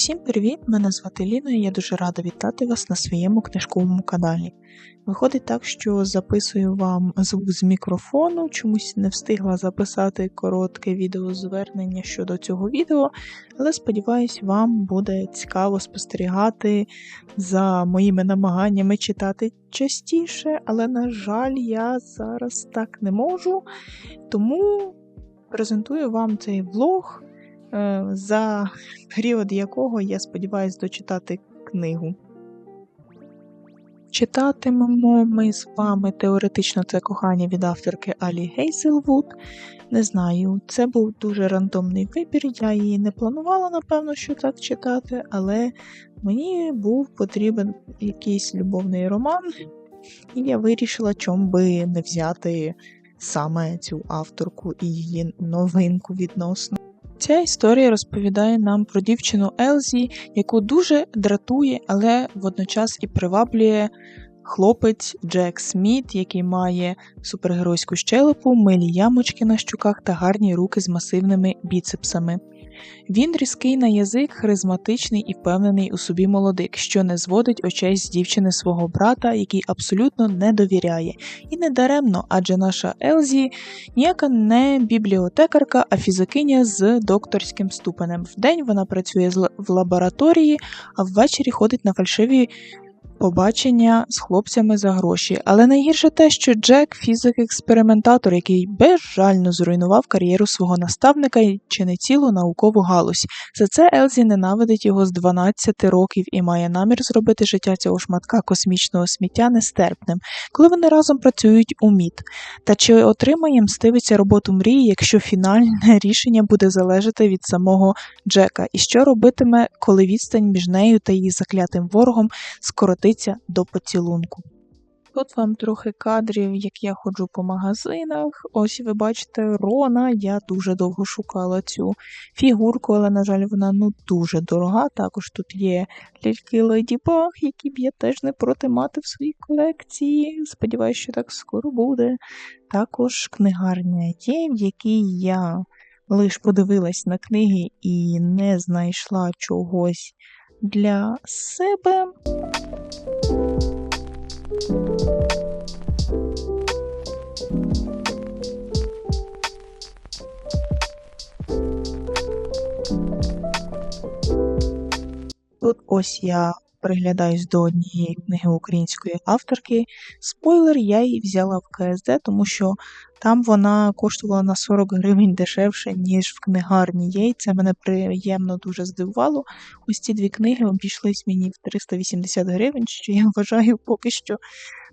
Усім привіт! Мене звати Ліна і я дуже рада вітати вас на своєму книжковому каналі. Виходить так, що записую вам звук з мікрофону, чомусь не встигла записати коротке відеозвернення щодо цього відео, але сподіваюсь, вам буде цікаво спостерігати за моїми намаганнями читати частіше, але, на жаль, я зараз так не можу. Тому презентую вам цей влог. Е, За період якого я сподіваюся дочитати книгу. Читатимемо ми з вами теоретично це кохання від авторки Алі Гейзелвуд. Не знаю, це був дуже рандомний вибір. Я її не планувала, напевно, що так читати, але мені був потрібен якийсь любовний роман, і я вирішила, чом би не взяти саме цю авторку і її новинку відносно. Ця історія розповідає нам про дівчину Елзі, яку дуже дратує, але водночас і приваблює хлопець Джек Сміт, який має супергеройську щелепу, милі ямочки на щуках та гарні руки з масивними біцепсами. Він різкий на язик, харизматичний і впевнений у собі молодик, що не зводить очей з дівчини свого брата, який абсолютно не довіряє. І не даремно, адже наша Елзі ніяка не бібліотекарка, а фізикиня з докторським ступенем. Вдень вона працює в лабораторії, а ввечері ходить на фальшиві побачення з хлопцями за гроші. Але найгірше те, що Джек фізик-експериментатор, який безжально зруйнував кар'єру свого наставника і чи не цілу наукову галузь. За це Елзі ненавидить його з 12 років і має намір зробити життя цього шматка космічного сміття нестерпним, коли вони разом працюють у МІД. Та чи отримає мстивиця роботу мрії, якщо фінальне рішення буде залежати від самого Джека, і що робитиме, коли відстань між нею та її заклятим ворогом скоротиться до поцілунку? Тут вам трохи кадрів, як я ходжу по магазинах. Ось ви бачите Рона. Я дуже довго шукала цю фігурку, але, на жаль, вона ну дуже дорога. Також тут є ляльки Леді Баг, які б я теж не проти мати в своїй колекції. Сподіваюсь, що так скоро буде. Також книгарня є, в якій я лиш подивилась на книги і не знайшла чогось для себе. Тут ось я приглядаюсь до однієї книги української авторки. Спойлер, я її взяла в КСД, тому що там вона коштувала на 40 гривень дешевше, ніж в книгарні є. Це мене приємно дуже здивувало. Ось ці дві книги обійшлись мені в 380 гривень, що я вважаю поки що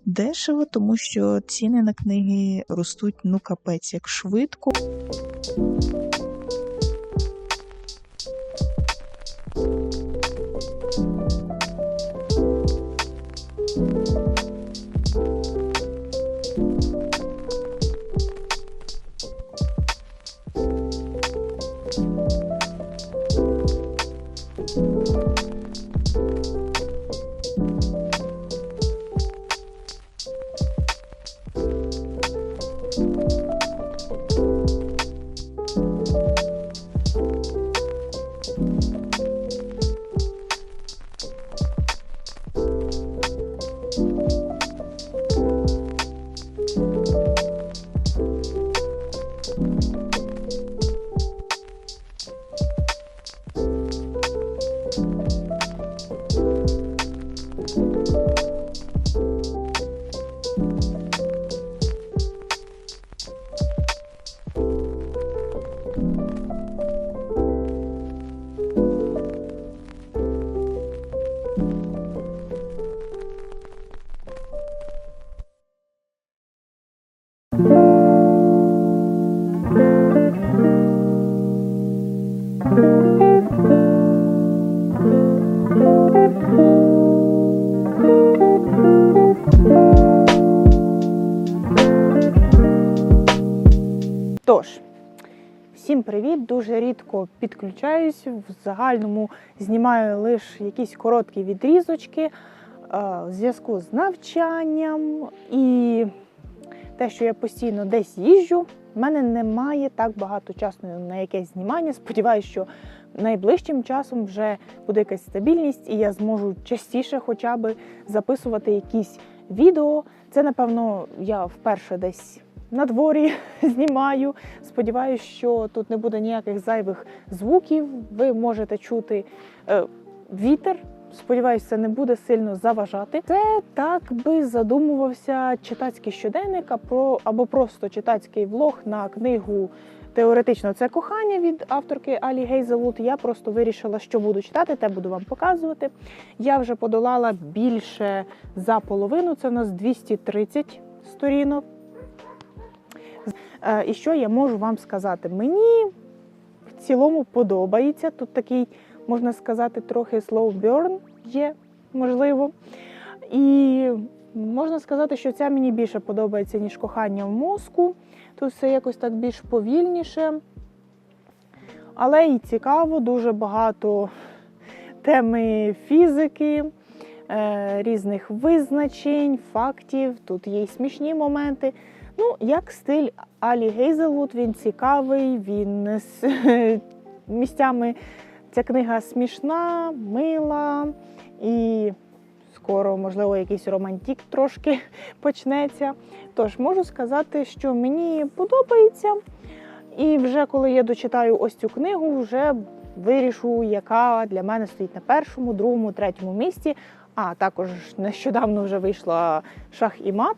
дешево, тому що ціни на книги ростуть ну капець як швидко. Дуже рідко підключаюсь. В загальному знімаю лише якісь короткі відрізочки е, в зв'язку з навчанням і те, що я постійно десь їжджу. в мене немає так багато часу на якесь знімання. Сподіваюся, що найближчим часом вже буде якась стабільність, і я зможу частіше хоча б записувати якісь відео. Це, напевно, я вперше десь на дворі знімаю. Сподіваюсь, що тут не буде ніяких зайвих звуків. Ви можете чути е, вітер. Сподіваюсь, це не буде сильно заважати. Це так би задумувався читацький щоденник про або просто читацький влог на книгу. Теоретично це кохання від авторки Алі Гейзелут. Я просто вирішила, що буду читати, те буду вам показувати. Я вже подолала більше за половину, це в нас 230 сторінок. Е, І що я можу вам сказати? Мені в цілому подобається. Тут такий, можна сказати, трохи slow burn є, можливо. І можна сказати, що ця мені більше подобається, ніж кохання в мозку. Тут все якось так більш повільніше. Але і цікаво, дуже багато теми фізики, е, різних визначень, фактів. Тут є й смішні моменти. Ну, як стиль Алі Гейзелвуд, він цікавий, він місцями ця книга смішна, мила і скоро, можливо, якийсь романтик трошки почнеться. Тож можу сказати, що мені подобається. І вже коли я дочитаю ось цю книгу, вже вирішу, яка для мене стоїть на першому, другому, третьому місці. А також нещодавно вже вийшла шах і мат.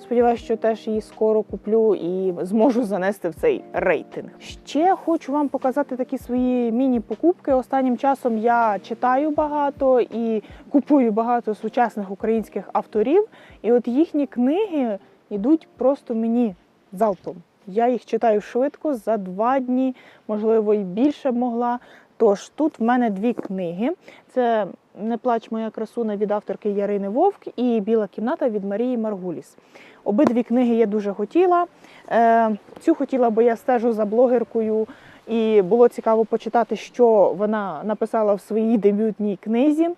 Сподіваюся, що теж її скоро куплю і зможу занести в цей рейтинг. Ще хочу вам показати такі свої міні-покупки. Останнім часом я читаю багато і купую багато сучасних українських авторів. І от їхні книги йдуть просто мені залпом. Я їх читаю швидко за два дні, можливо, і більше могла. Тож тут в мене дві книги: це Не плач моя красуна від авторки Ярини Вовк і Біла кімната від Марії Маргуліс. Обидві книги я дуже хотіла. Е, Цю хотіла, бо я стежу за блогеркою, і було цікаво почитати, що вона написала в своїй дебютній книзі.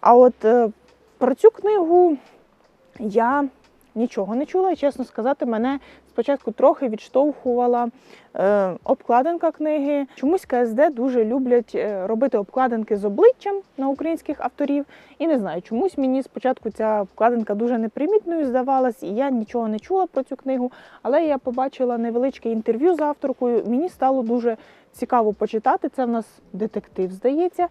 А от е, про цю книгу я нічого не чула, і чесно сказати, мене спочатку трохи відштовхувала е, обкладинка книги. Чомусь КСД дуже люблять е, робити обкладинки з обличчям на українських авторів. І не знаю, чомусь мені спочатку ця обкладинка дуже непримітною здавалась, і я нічого не чула про цю книгу. Але я побачила невеличке інтерв'ю з авторкою. Мені стало дуже цікаво почитати. Це в нас детектив, здається.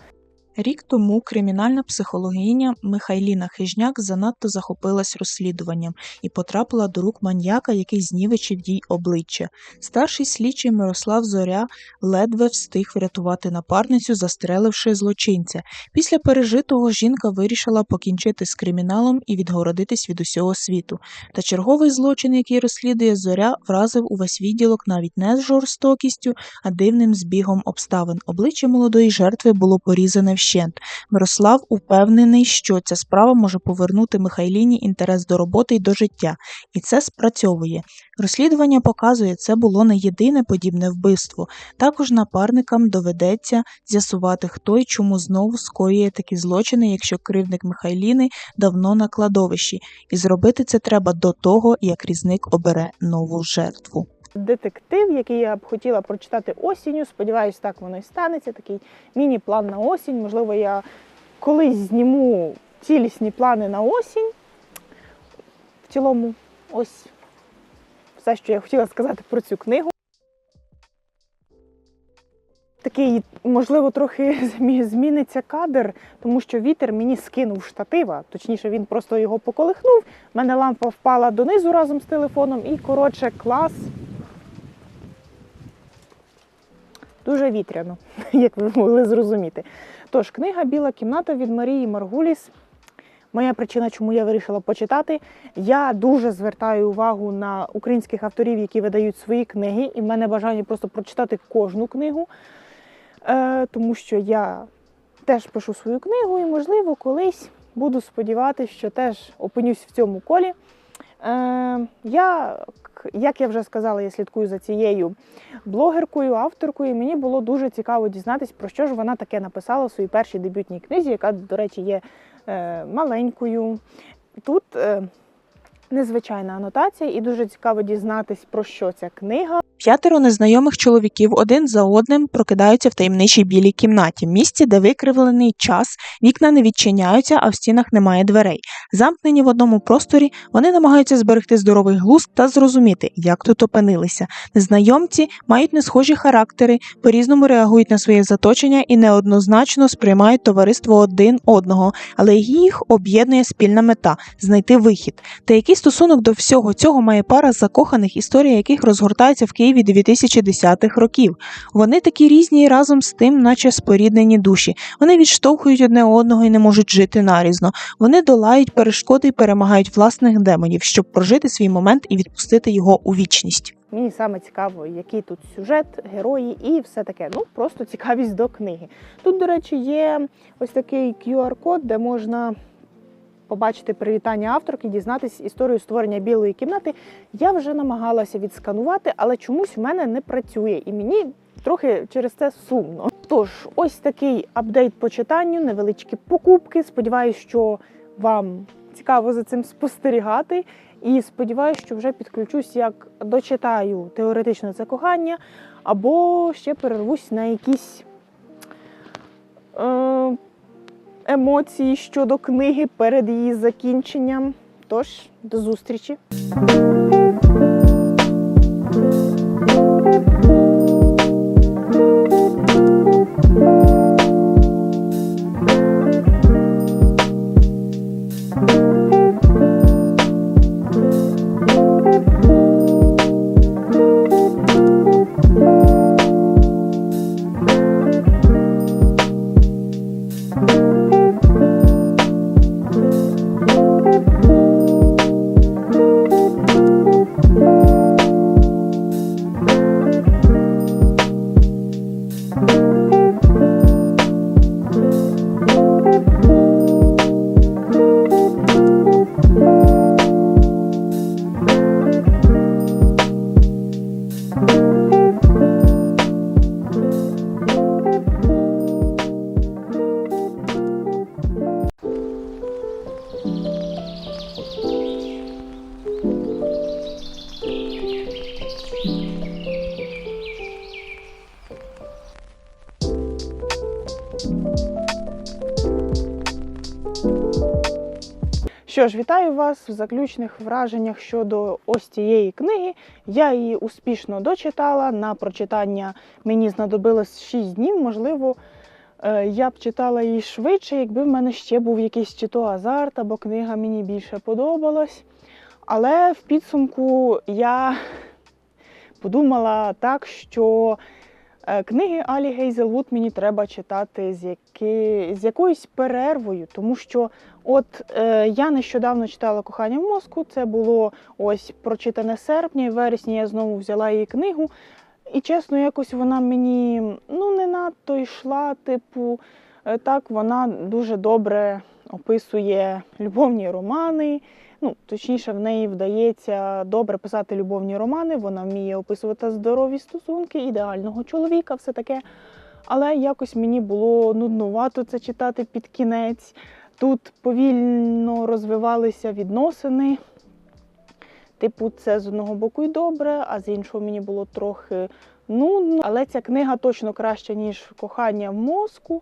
Рік тому кримінальна психологиня Михайліна Хижняк занадто захопилась розслідуванням і потрапила до рук маньяка, який знівечив їй обличчя. Старший слідчий Мирослав Зоря ледве встиг врятувати напарницю, застреливши злочинця. Після пережитого жінка вирішила покінчити з криміналом і відгородитись від усього світу. Та черговий злочин, який розслідує Зоря, вразив увесь відділок навіть не з жорстокістю, а дивним збігом обставин. Обличчя молодої жертви було порізане вщент. Мирослав упевнений, що ця справа може повернути Михайліні інтерес до роботи й до життя, і це спрацьовує. Розслідування показує, це було не єдине подібне вбивство. Також напарникам доведеться з'ясувати, хто й чому знову скоює такі злочини, якщо кривдник Михайліни давно на кладовищі, і зробити це треба до того, як різник обере нову жертву. Детектив, який я б хотіла прочитати осінню. Сподіваюсь, так воно і станеться. Такий міні-план на осінь. Можливо, я колись зніму цілісні плани на осінь. В цілому, ось все, що я хотіла сказати про цю книгу. Такий, можливо, трохи зміниться кадр, тому що вітер мені скинув штатива. Точніше, він просто його поколихнув. У мене лампа впала донизу разом з телефоном, і коротше, клас. Дуже вітряно, як ви могли зрозуміти. Тож, книга Біла кімната від Марії Маргуліс. Моя причина, чому я вирішила почитати. Я дуже звертаю увагу на українських авторів, які видають свої книги, і в мене бажання просто прочитати кожну книгу, е, тому що я теж пишу свою книгу, і, можливо, колись буду сподіватися, що теж опинюсь в цьому колі. Е, я, як я вже сказала, я слідкую за цією блогеркою, авторкою. і Мені було дуже цікаво дізнатися, про що ж вона таке написала в своїй першій дебютній книзі, яка, до речі, є е, маленькою. Тут е, незвичайна анотація, і дуже цікаво дізнатись, про що ця книга. П'ятеро незнайомих чоловіків один за одним прокидаються в таємничій білій кімнаті, місці, де викривлений час, вікна не відчиняються, а в стінах немає дверей. Замкнені в одному просторі, вони намагаються зберегти здоровий глузд та зрозуміти, як тут опинилися. Незнайомці мають не схожі характери, по-різному реагують на своє заточення і неоднозначно сприймають товариство один одного, але їх об'єднує спільна мета знайти вихід. Та який стосунок до всього цього має пара закоханих, історія яких розгортається в Києві 2010-х років. Вони такі різні і разом з тим, наче споріднені душі. Вони відштовхують одне одного і не можуть жити нарізно. Вони долають перешкоди і перемагають власних демонів, щоб прожити свій момент і відпустити його у вічність. Мені саме цікаво, який тут сюжет, герої і все таке. Ну просто цікавість до книги. Тут, до речі, є ось такий QR-код, де можна побачити привітання авторки, дізнатись історію створення білої кімнати. Я вже намагалася відсканувати, але чомусь в мене не працює, і мені трохи через це сумно. Тож, ось такий апдейт по читанню, невеличкі покупки. Сподіваюсь, що вам цікаво за цим спостерігати. І сподіваюся, що вже підключусь, як дочитаю теоретично це кохання, або ще перервусь на якісь е, емоції щодо книги перед її закінченням. Тож, до зустрічі! Що ж, вітаю вас в заключних враженнях щодо ось цієї книги. Я її успішно дочитала. На прочитання мені знадобилось 6 днів. Можливо, е, я б читала її швидше, якби в мене ще був якийсь чи то азарт, або книга мені більше подобалась. Але в підсумку я подумала так, що книги Алі Гейзелвуд мені треба читати з, яки... з якоюсь перервою, тому що от е, я нещодавно читала Кохання в мозку. Це було ось прочитане серпня, і вересні я знову взяла її книгу. І чесно, якось вона мені ну не надто йшла. Типу, е, так вона дуже добре описує любовні романи. Ну, точніше, в неї вдається добре писати любовні романи. Вона вміє описувати здорові стосунки, ідеального чоловіка, все таке. Але якось мені було нуднувато це читати під кінець. Тут повільно розвивалися відносини. Типу, це з одного боку і добре, а з іншого мені було трохи нудно. Але ця книга точно краща, ніж кохання в мозку.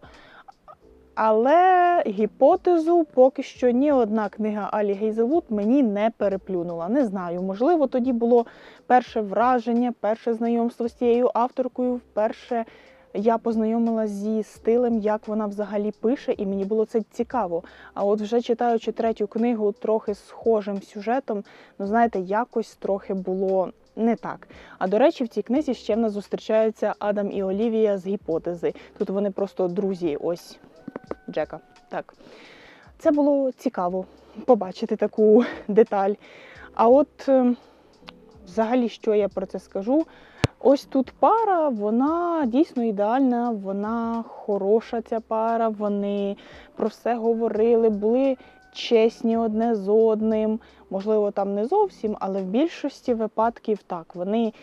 Але гіпотезу поки що ні одна книга Алі Гейзелвуд мені не переплюнула. Не знаю, можливо, тоді було перше враження, перше знайомство з цією авторкою. Вперше я познайомилася зі стилем, як вона взагалі пише, і мені було це цікаво. А от вже читаючи третю книгу трохи схожим сюжетом, ну знаєте, якось трохи було не так. А до речі, в цій книзі ще в нас зустрічаються Адам і Олівія з гіпотези. Тут вони просто друзі, ось Джека. Так. Це було цікаво побачити таку деталь. А от е, взагалі, що я про це скажу? Ось тут пара, вона дійсно ідеальна, вона хороша ця пара, вони про все говорили, були чесні одне з одним. Можливо, там не зовсім, але в більшості випадків так. Вони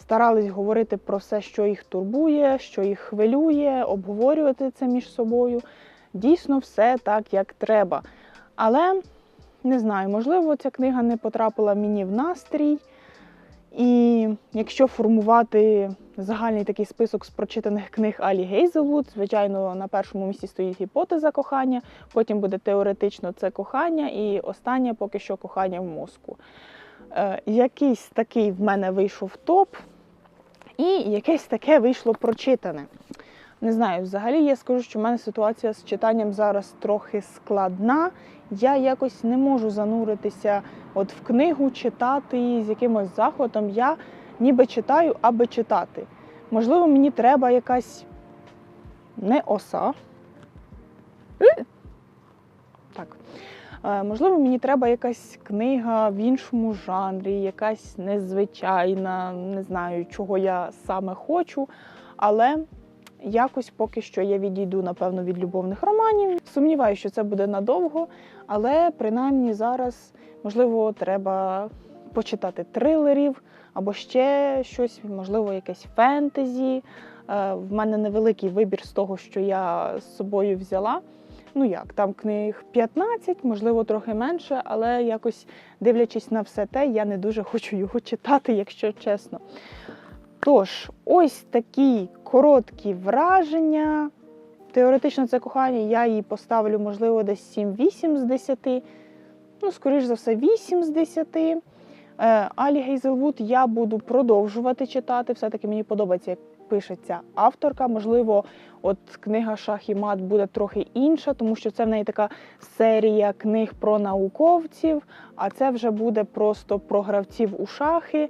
старались говорити про все, що їх турбує, що їх хвилює, обговорювати це між собою. Дійсно, все так, як треба. Але не знаю, можливо, ця книга не потрапила мені в настрій. І якщо формувати загальний такий список з прочитаних книг Алі Гейзелвуд, звичайно, на першому місці стоїть гіпотеза кохання, потім буде теоретично це кохання, і останнє поки що кохання в мозку. Е, якийсь такий в мене вийшов топ, і якесь таке вийшло прочитане. Не знаю, взагалі я скажу, що в мене ситуація з читанням зараз трохи складна. Я якось не можу зануритися от в книгу, читати її з якимось захватом. Я ніби читаю, аби читати. Можливо, мені треба якась не оса. Е! Так. Е, Можливо, мені треба якась книга в іншому жанрі, якась незвичайна, не знаю, чого я саме хочу, але якось поки що я відійду, напевно, від любовних романів. Сумніваюся, що це буде надовго, але принаймні зараз, можливо, треба почитати трилерів або ще щось, можливо, якесь фентезі. Е, В мене невеликий вибір з того, що я з собою взяла. Ну як, там книг 15, можливо, трохи менше, але якось дивлячись на все те, я не дуже хочу його читати, якщо чесно. Тож, ось такі короткі враження. Теоретично це кохання, я їй поставлю, можливо, десь 7-8 з 10. Ну, скоріш за все, 8 з 10. Е, Алі Гейзелвуд я буду продовжувати читати. Все-таки мені подобається, як пишеться авторка. Можливо, от книга Шах і мат буде трохи інша, тому що це в неї така серія книг про науковців, а це вже буде просто про гравців у шахи.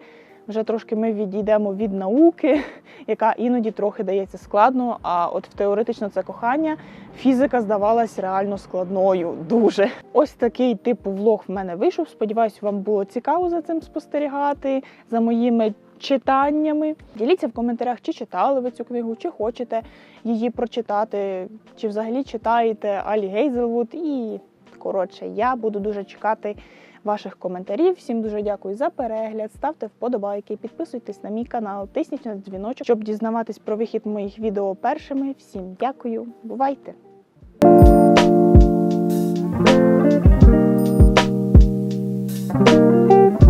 Вже трошки ми відійдемо від науки, яка іноді трохи дається складно. А от в теоретично це кохання фізика здавалась реально складною. Дуже ось такий типу влог в мене вийшов. Сподіваюсь, вам було цікаво за цим спостерігати, за моїми читаннями. Діліться в коментарях, чи читали ви цю книгу, чи хочете її прочитати, чи взагалі читаєте Алі Гейзелвуд. І коротше, я буду дуже чекати ваших коментарів. Всім дуже дякую за перегляд. Ставте вподобайки, підписуйтесь на мій канал, тисніть на дзвіночок, щоб дізнаватись про вихід моїх відео першими. Всім дякую, бувайте!